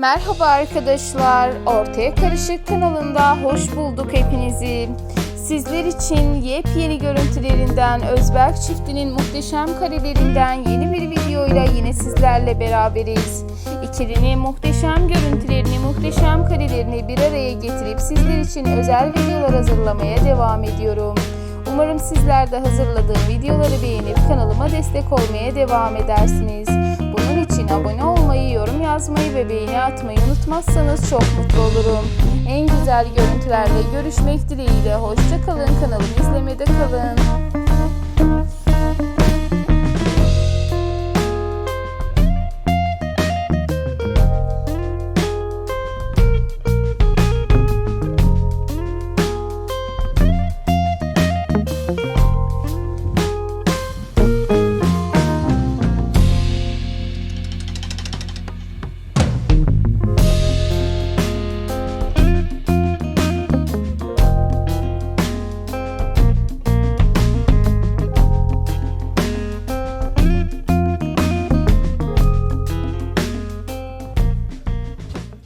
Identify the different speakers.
Speaker 1: Merhaba arkadaşlar. Ortaya Karışık kanalında hoş bulduk hepinizi. Sizler için yepyeni görüntülerinden, Özberk çiftinin muhteşem karelerinden yeni bir videoyla yine sizlerle beraberiz. İkilinin muhteşem görüntülerini, muhteşem karelerini bir araya getirip sizler için özel videolar hazırlamaya devam ediyorum. Umarım sizler de hazırladığım videoları beğenip kanalıma destek olmaya devam edersiniz. Bunun için abone olmayı, yazmayı ve beğeni atmayı unutmazsanız çok mutlu olurum. En güzel görüntülerle görüşmek dileğiyle. Hoşça kalın, kanalımı izlemede kalın.